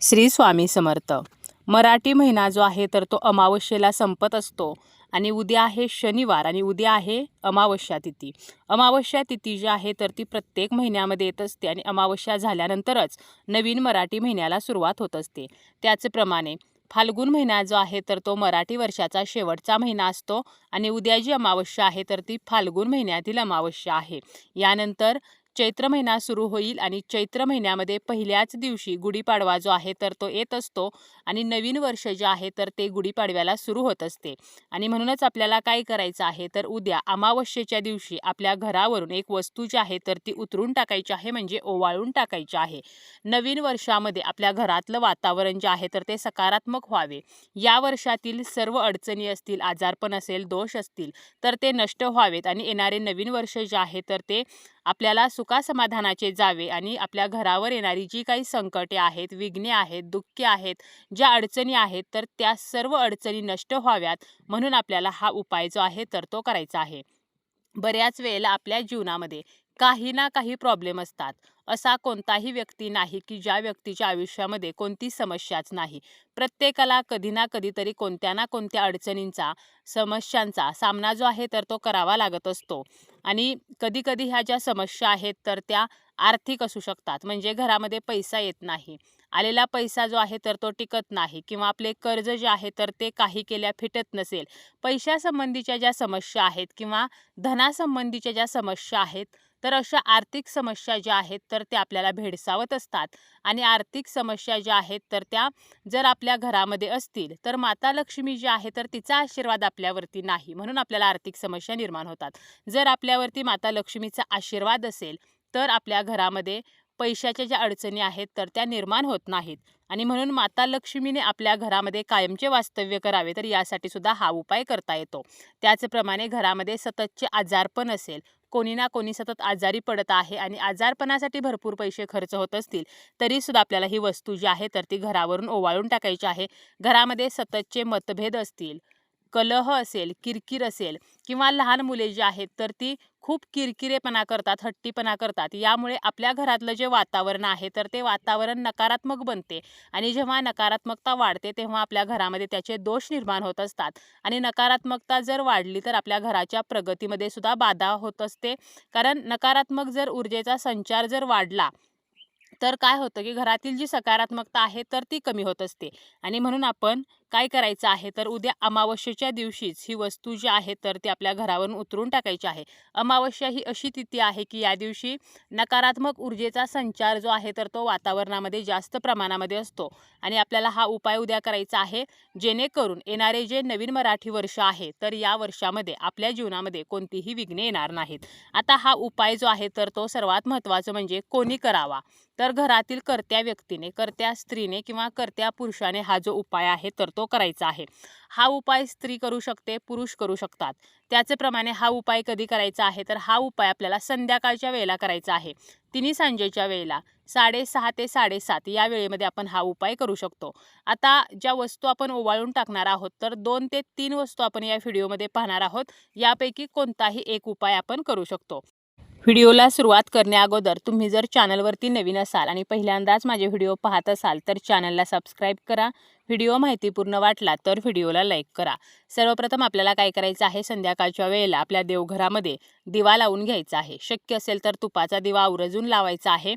श्री स्वामी समर्थ. मराठी महिना जो आहे तर तो अमावस्येला संपत असतो आणि उद्या आहे शनिवार आणि उद्या आहे अमावस्या तिथी. अमावस्या तिथी जी आहे तर ती प्रत्येक महिन्यामध्ये येत असते आणि अमावस्या झाल्यानंतरच नवीन मराठी महिन्याला सुरुवात होत असते. त्याचप्रमाणे फाल्गुन महिना जो आहे तर तो मराठी वर्षाचा शेवटचा महिना असतो आणि उद्या जी अमावस्या आहे तर ती फाल्गुन महिन्यातील अमावस्या आहे. यानंतर चैत्र महिना सुरू होईल आणि चैत्र महिन्यामध्ये पहिल्याच दिवशी गुढीपाडवा जो आहे तर तो येत असतो आणि नवीन वर्ष जे आहे तर ते गुढीपाडव्याला सुरू होत असते. आणि म्हणूनच आपल्याला काय करायचं आहे तर उद्या अमावस्येच्या दिवशी आपल्या घरावरून एक वस्तू जी आहे तर ती उतरून टाकायची आहे म्हणजे ओवाळून टाकायची आहे. नवीन वर्षामध्ये आपल्या घरातलं वातावरण जे आहे तर ते सकारात्मक व्हावे. या वर्षातील सर्व अडचणी असतील आजारपण असेल दोष असतील तर ते नष्ट व्हावेत आणि येणारे नवीन वर्ष जे आहे तर ते आपल्याला सुखासमाधानाचे जावे आणि आपल्या घरावर येणारी जी काही संकटे आहेत विघ्ने आहेत दुःखे आहेत ज्या अडचणी आहेत तर त्या सर्व अडचणी नष्ट व्हाव्यात म्हणून आपल्याला हा उपाय जो आहे तर तो करायचा आहे. बऱ्याच वेळेला आपल्या जीवनामध्ये काही ना काही प्रॉब्लेम असतात. असा कोणताही व्यक्ती नाही की ज्या व्यक्तीच्या आयुष्यामध्ये कोणती समस्याच नाही. प्रत्येकाला कधी ना कधीतरी कोणत्या ना कोणत्या अडचणींचा समस्यांचा सामना जो आहे तर तो करावा लागत असतो. आणि कधीकधी ह्या ज्या समस्या आहेत तर त्या आर्थिक असू शकतात. म्हणजे घरामध्ये पैसा येत नाही. आलेला पैसा जो आहे तर तो टिकत नाही किंवा आपले कर्ज जे आहे तर ते काही केल्या फिटत नसेल. पैशासंबंधीच्या ज्या समस्या आहेत किंवा धनासंबंधीच्या ज्या समस्या आहेत तर अशा आर्थिक समस्या ज्या आहेत तर त्या आपल्याला भेडसावत असतात. आणि आर्थिक समस्या ज्या आहेत तर त्या जर आपल्या घरामध्ये असतील तर माता लक्ष्मी जी आहे तर तिचा आशीर्वाद आपल्यावरती नाही. म्हणून आपल्याला आर्थिक समस्या निर्माण होतात. जर आपल्यावरती माता लक्ष्मीचा आशीर्वाद असेल तर आपल्या घरामध्ये पैशाच्या ज्या अडचणी आहेत तर त्या निर्माण होत नाहीत. आणि म्हणून माता लक्ष्मीने आपल्या घरामध्ये कायमचे वास्तव्य करावे तर यासाठी सुद्धा हा उपाय करता येतो. त्याचप्रमाणे घरामध्ये सततचे आजारपण असेल कोणी ना कोणी सतत आजारी पडत आहे आणि आजारपणासाठी भरपूर पैसे खर्च होत असतील तरी सुद्धा आपल्याला ही वस्तू जी आहे तर ती घरावरून ओवाळून टाकायची आहे. घरामध्ये सततचे मतभेद असतील कलह असेल किरकिर असेल किंवा लहान मुले जी आहेत तर ती खूप किरकिरेपणा करतात हट्टीपणा करतात. यामुळे आपल्या घरातलं जे वातावरण आहे तर ते वातावरण नकारात्मक बनते आणि जेव्हा नकारात्मकता वाढते तेव्हा आपल्या घरामध्ये त्याचे दोष निर्माण होत असतात. आणि नकारात्मकता जर वाढली तर आपल्या घराच्या प्रगतीमध्ये सुद्धा बाधा होत असते. कारण नकारात्मक जर ऊर्जेचा संचार जर वाढला तर काय होतं की घरातील जी सकारात्मकता आहे तर ती कमी होत असते. आणि म्हणून आपण काय करायचं आहे? तर उद्या अमावस्येच्या दिवशीच ही वस्तू जी आहे तर ती आपल्या घरावरून उतरून टाकायची आहे. अमावस्या ही अशी तिथी आहे की या दिवशी नकारात्मक ऊर्जेचा संचार जो आहे तर तो वातावरणामध्ये जास्त प्रमाणामध्ये असतो. आणि आपल्याला हा उपाय उद्या करायचा आहे जेणेकरून येणारे जे नवीन मराठी वर्ष आहे तर या वर्षामध्ये आपल्या जीवनामध्ये कोणतीही विघ्ने येणार नाहीत. आता हा उपाय जो आहे तर तो सर्वात महत्त्वाचं म्हणजे कोणी करावा? तर घरातील कर्त्या व्यक्तीने कर्त्या स्त्रीने किंवा कर्त्या पुरुषाने हा जो उपाय आहे तर तो करायचा आहे. हा उपाय स्त्री करू शकते पुरुष करू शकतात. त्याचप्रमाणे हा उपाय कधी करायचा आहे? तर हा उपाय आपल्याला संध्याकाळच्या वेळेला करायचा आहे. तिन्ही सांजेच्या वेळेला साडेसहा ते साडेसात या वेळेमध्ये आपण हा उपाय करू शकतो. आता ज्या वस्तू आपण ओवाळून टाकणार आहोत तर दोन ते तीन वस्तू आपण या व्हिडिओमध्ये पाहणार आहोत. यापैकी कोणताही एक उपाय आपण करू शकतो. व्हिडिओला सुरुवात करण्याअगोदर तुम्ही जर चॅनलवरती नवीन असाल आणि पहिल्यांदाच माझे व्हिडिओ पाहत असाल तर चॅनलला सबस्क्राईब करा. व्हिडिओ माहितीपूर्ण वाटला तर व्हिडिओला लाईक करा. सर्वप्रथम आपल्याला काय करायचं आहे? संध्याकाळच्या वेळेला आपल्या देवघरामध्ये दिवा लावून घ्यायचा आहे. शक्य असेल तर तुपाचा दिवा आवरजून लावायचा आहे.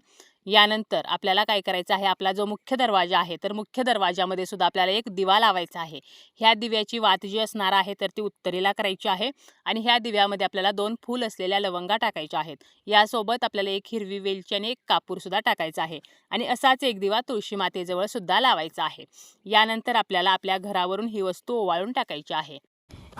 यानंतर आपल्याला काय करायचं आहे? आपला जो मुख्य दरवाजा आहे तर मुख्य दरवाजामध्ये सुद्धा आपल्याला एक दिवा लावायचा आहे. ह्या दिव्याची वात जी असणार आहे तर ती उत्तरेला करायची आहे आणि ह्या दिव्यामध्ये आपल्याला दोन फूल असलेल्या लवंगा टाकायच्या आहेत. यासोबत आपल्याला एक हिरवी वेलची आणि एक कापूरसुद्धा टाकायचा आहे आणि असाच एक दिवा तुळशी मातेजवळ सुद्धा लावायचा आहे. यानंतर आपल्याला आपल्या घरावरून ही वस्तू ओवाळून टाकायची आहे.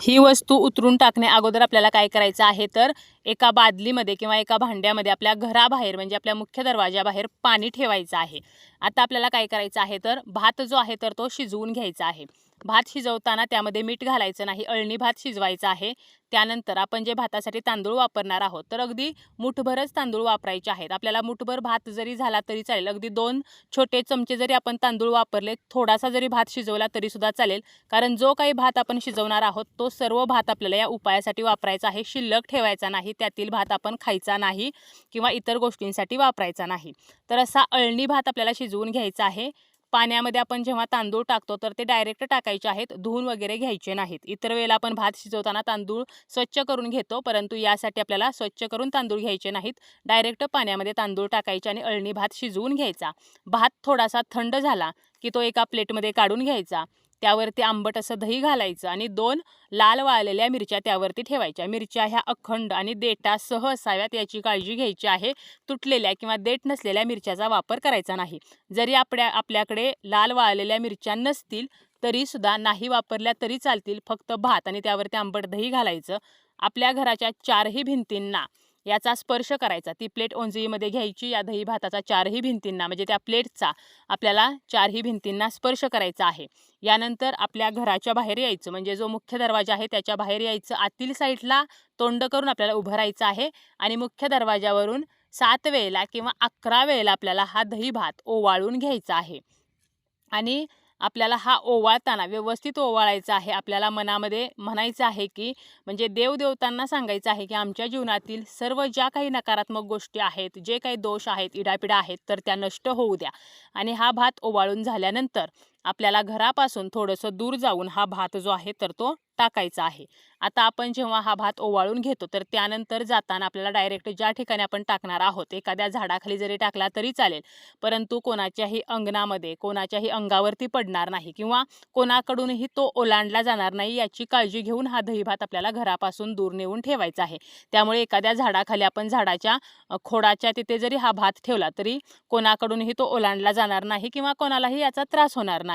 ही वस्तू उतरून टाकण्या अगोदर आपल्याला काय करायचं आहे तर एका बादलीमध्ये किंवा एका भांड्यामध्ये आपल्या घराबाहेर म्हणजे आपल्या मुख्य दरवाजाबाहेर पाणी ठेवायचं आहे. आता आपल्याला काय करायचं आहे तर भात जो आहे तर तो शिजवून घ्यायचा आहे. भात शिजवताना त्यामध्ये मीठ घालायचं नाही अळणी भात शिजवायचा आहे. त्यानंतर आपण जे भातासाठी तांदूळ वापरणार आहोत तर अगदी मुठभरच तांदूळ वापरायचे आहेत. आपल्याला मुठभर भात जरी झाला तरी चालेल. अगदी दोन छोटे चमचे जरी आपण तांदूळ वापरले थोडासा जरी भात शिजवला तरीसुद्धा चालेल. कारण जो काही भात आपण शिजवणार आहोत तो सर्व भात आपल्याला या उपायासाठी वापरायचा आहे. शिल्लक ठेवायचा नाही त्यातील भात आपण खायचा नाही किंवा इतर गोष्टींसाठी वापरायचा नाही. तर असा अळणी भात आपल्याला शिजवून घ्यायचा आहे. पाण्यामध्ये आपण जेव्हा तांदूळ टाकतो तर ते डायरेक्ट टाकायचे आहेत धुवून वगैरे घ्यायचे नाहीत. इतर वेळेला आपण भात शिजवताना तांदूळ स्वच्छ करून घेतो परंतु यासाठी आपल्याला स्वच्छ करून तांदूळ घ्यायचे नाहीत. डायरेक्ट पाण्यामध्ये तांदूळ टाकायचे आणि अळणी भात शिजवून घ्यायचा. भात थोडासा थंड झाला की तो एका प्लेटमध्ये काढून घ्यायचा. त्यावरती आंबट असं दही घालायचं आणि दोन लाल वाळलेल्या मिरच्या त्यावरती ठेवायच्या. मिरच्या ह्या अखंड आणि देटासह असाव्यात याची काळजी घ्यायची आहे. तुटलेल्या किंवा देठ नसलेल्या मिरच्याचा वापर करायचा नाही. जरी आपल्या आपल्याकडे लाल वाळलेल्या मिरच्या नसतील तरीसुद्धा नाही वापरल्या तरी चालतील. फक्त भात आणि त्यावरती आंबट दही घालायचं. आपल्या घराच्या चारही भिंतींना याचा स्पर्श करायचा. ती प्लेट ओंजळीमध्ये घ्यायची या दही भाताचा चारही भिंतींना म्हणजे त्या प्लेटचा आपल्याला चारही भिंतींना स्पर्श करायचा आहे. यानंतर आपल्या घराच्या बाहेर यायचं म्हणजे जो मुख्य दरवाजा आहे त्याच्या बाहेर यायचं. आतील साईडला तोंड करून आपल्याला उभं राहायचं आहे आणि मुख्य दरवाजावरून सात वेळेला किंवा अकरा वेळेला आपल्याला हा दही भात ओवाळून घ्यायचा आहे. आणि आपल्याला हा ओवाळताना व्यवस्थित ओवाळायचा आहे आपल्याला मनामध्ये म्हणायचं आहे की म्हणजे देवदेवतांना सांगायचं आहे की आमच्या जीवनातील सर्व ज्या काही नकारात्मक गोष्टी आहेत जे काही दोष आहेत इडापिडा आहेत तर त्या नष्ट होऊ द्या. आणि हा भात ओवाळून झाल्यानंतर आपल्याला घरापासून थोडंसं दूर जाऊन हा भात जो आहे तर तो टाकायचा आहे. आता आपण जेव्हा हा भात ओवाळून घेतो तर त्यानंतर जाताना आपल्याला डायरेक्ट ज्या ठिकाणी आपण टाकणार आहोत एखाद्या झाडाखाली जरी टाकला तरी चालेल परंतु कोणाच्याही अंगणामध्ये कोणाच्याही अंगावरती पडणार नाही किंवा कोणाकडूनही तो ओलांडला जाणार नाही याची काळजी घेऊन हा दही भात आपल्याला घरापासून दूर नेऊन ठेवायचा आहे. त्यामुळे एखाद्या झाडाखाली आपण झाडाच्या खोडाच्या तिथे जरी हा भात ठेवला तरी कोणाकडूनही तो ओलांडला जाणार नाही किंवा कोणालाही याचा त्रास होणार नाही.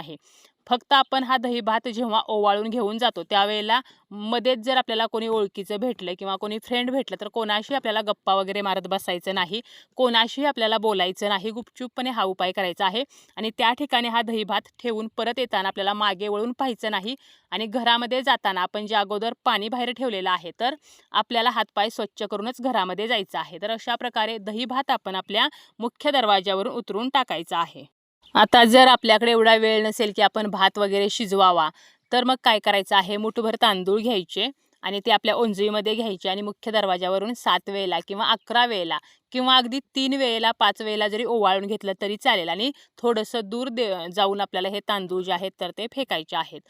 फक्त आपण हा दही भात जेव्हा ओवाळून घेऊन जातो त्यावेळेला मध्येच जर आपल्याला कोणी ओळखीचं भेटलं किंवा कोणी फ्रेंड भेटलं तर कोणाशी आपल्याला गप्पा वगैरे मारत बसायचं नाही. कोणाशी आपल्याला बोलायचं नाही. गुपचूपपणे हा उपाय करायचा आहे. आणि त्या ठिकाणी हा दही भात ठेवून परत येताना आपल्याला मागे वळून पाहायचं नाही. आणि घरामध्ये जाताना आपण जे अगोदर पाणी बाहेर ठेवलेलं आहे तर आपल्याला हातपाय स्वच्छ करूनच घरामध्ये जायचं आहे. तर अशा प्रकारे दही भात आपण आपल्या मुख्य दरवाज्यावरून उतरून टाकायचा आहे. आता जर आपल्याकडे एवढा वेळ नसेल की आपण भात वगैरे शिजवावा तर मग काय करायचं आहे? मुठभर तांदूळ घ्यायचे आणि ते आपल्या ओंजळीमध्ये घ्यायचे आणि मुख्य दरवाजावरून सात वेळेला किंवा अकरा वेळेला किंवा अगदी तीन वेळेला पाच वेळेला जरी ओवाळून घेतलं तरी चालेल आणि थोडंसं दूर दे जाऊन आपल्याला हे तांदूळ जे आहेत तर ते फेकायचे आहेत.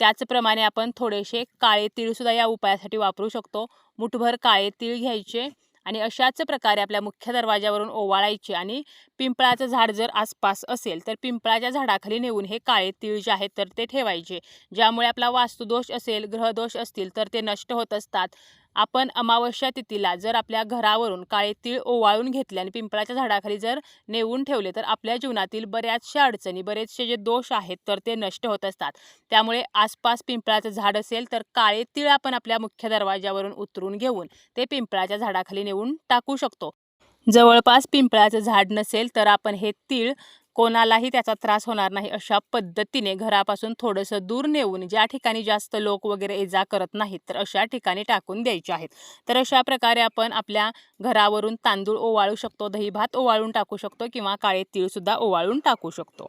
त्याचप्रमाणे आपण थोडेसे काळे तीळसुद्धा या उपायासाठी वापरू शकतो. मुठभर काळे तीळ घ्यायचे आणि अशाच प्रकारे आपल्या मुख्य दरवाजावरून ओवाळायचे आणि पिंपळाचं झाड जर आसपास असेल तर पिंपळाच्या झाडाखाली नेऊन हे काळे तीळ जे आहेत तर ते ठेवायचे. ज्यामुळे आपला वास्तुदोष असेल ग्रहदोष असतील तर ते नष्ट होत असतात. आपण अमावस्या तिथीला जर आपल्या घरावरून काळे तीळ ओवाळून घेतले आणि पिंपळाच्या झाडाखाली जर नेऊन ठेवले तर आपल्या जीवनातील बऱ्याचशा अडचणी बरेचसे जे दोष आहेत तर ते नष्ट होत असतात. त्यामुळे आसपास पिंपळाचं झाड असेल तर काळे तीळ आपण आपल्या मुख्य दरवाजावरून उतरून घेऊन ते पिंपळाच्या झाडाखाली नेऊन टाकू शकतो. जवळपास पिंपळाचं झाड नसेल तर आपण हे तीळ कोणालाही त्याचा त्रास होणार नाही अशा पद्धतीने घरापासून थोडंसं दूर नेऊन ज्या ठिकाणी जास्त लोक वगैरे इजा करत नाहीत तर अशा ठिकाणी टाकून द्यायचे आहेत. तर अशा प्रकारे आपण आपल्या घरावरून तांदूळ ओवाळू शकतो दही भात ओवाळून टाकू शकतो किंवा काळे तीळसुद्धा ओवाळून टाकू शकतो.